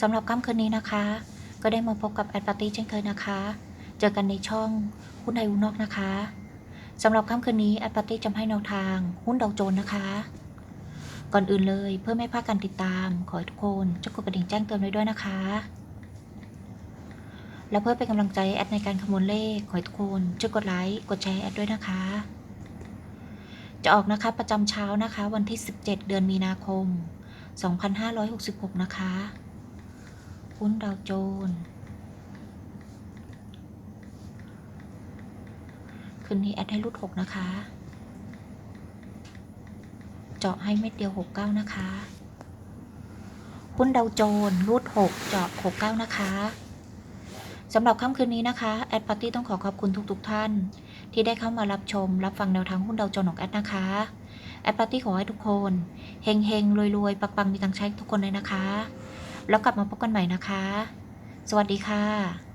สำหรับค่ำคืนนี้นะคะ ก็ได้มาพบกับแอดปาร์ตี้เช่นเคยนะคะ เจอกันในช่องหุ้นไทยหุ้นนอกนะคะสำหรับค่ำคืนนี้แอดปาร์ตี้จะให้แนวทาง หุ้นดาวโจนส์นะคะ ก่อนอื่นเลยเพื่อไม่พลาดการติดตาม ขอให้ทุกคนช่วยกดกระดิ่งแจ้งเตือนไว้ด้วยนะคะ และเพื่อเป็นกำลังใจแอดในการคำนวณเลขขอให้ทุกคนช่วยกดไลค์กดแชร์แอดด้วยนะคะ จะออกนะคะประจำเช้านะคะ วันที่ 17 เดือนมีนาคม 2566 นะคะ หุ้นดาวโจน์คืนนี้แอดให้รุด6นะคะ เจาะให้เม็ดเดียว69นะคะหุ้นดาวโจน์รูด6เจาะ69 นะคะสำหรับค่ำคืนนี้นะคะแอดปาร์ตี้ต้องขอขอบคุณทุกๆทท่าน ที่ได้เข้ามารับชม รับฟังแนวทางหุ้นดาวโจนส์ของแอดนะคะแอดปาร์ตี้ขอให้ทุกคนเฮงเฮงรวยรวยๆปังมีตังใช้ทุกคนเลยนะคะ แล้วกลับมาพบกันใหม่นะคะ สวัสดีค่ะ